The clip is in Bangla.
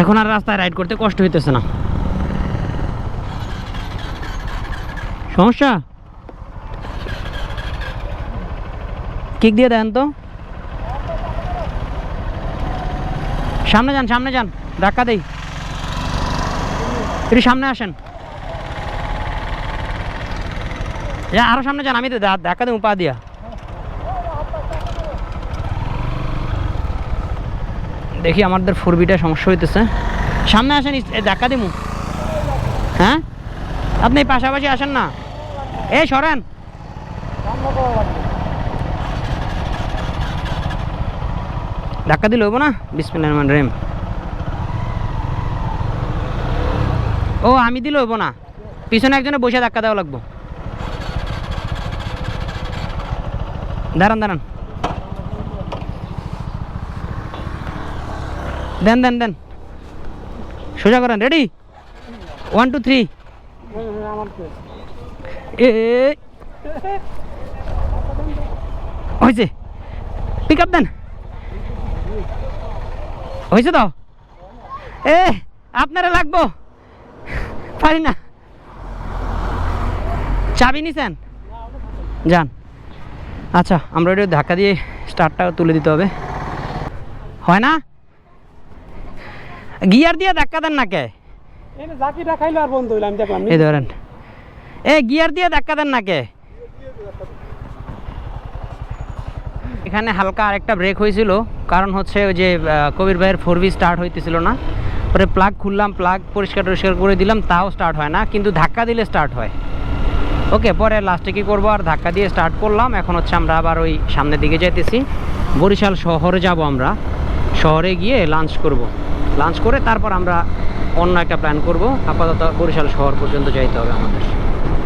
এখন আর রাস্তায় রাইড করতে কষ্ট হইতেছে না। সমস্যা? কিক দিয়ে দেন তো। সামনে যান সামনে যান। ধাক্কা দেই। একটু সামনে আসেন। আরও সামনে যান, আমি তো ধাক্কা দেবো, পা দিয়া। দেখি আমাদের ফোর বিটা সমস্যা হইতেছে। সামনে আসেন এ, ধাক্কা দিমু। হ্যাঁ? আপনি পাশাপাশি আসেন না? এই সরেন। ধাক্কা দিলে হইব না? বিসমিল্লাহির রহমানির রহিম। ও আমি দিলে হইব না। পিছনে একজনে বসে ধাক্কা দেওয়া লাগবো। দাঁড়ান দাঁড়ান। দেন দেন দেন। সোজা করেন রেডি ওয়ান টু থ্রি হয়েছে। পিক আপ দেন। হয়েছে তো? এ, আপনারা লাগবো। পারি না। চাবি নিছেন? যান। আচ্ছা আমরা একটু ধাক্কা দিয়ে স্টার্টটা তুলে দিতে হবে। হয় না? গিয়ার দিয়ে ধাক্কা দেন না কে জাকিটা খাইলো আর বন্ধ হইল দেখলাম এই ধরেন। এ গিয়ার দিয়ে ধাক্কা দেন না কে এখানে হালকা আরেকটা ব্রেক হয়েছিল কারণ হচ্ছে ওই যে কবির ভাইয়ের ফোর বি স্টার্ট হইতেছিল না। পরে প্লাগ খুললাম প্লাগ পরিষ্কার টরিষ্কার করে দিলাম তাও স্টার্ট হয় না কিন্তু ধাক্কা দিলে স্টার্ট হয়। ওকে পরে লাস্টে কী করব আর ধাক্কা দিয়ে স্টার্ট করলাম এখন হচ্ছে আমরা আবার ওই সামনের দিকে যাইতেছি। বরিশাল শহরে যাব আমরা। শহরে গিয়ে লাঞ্চ করব। লাঞ্চ করে তারপর আমরা অন্য একটা প্ল্যান করব। আপাতত বরিশাল শহর পর্যন্ত যাইতে হবে আমাদের।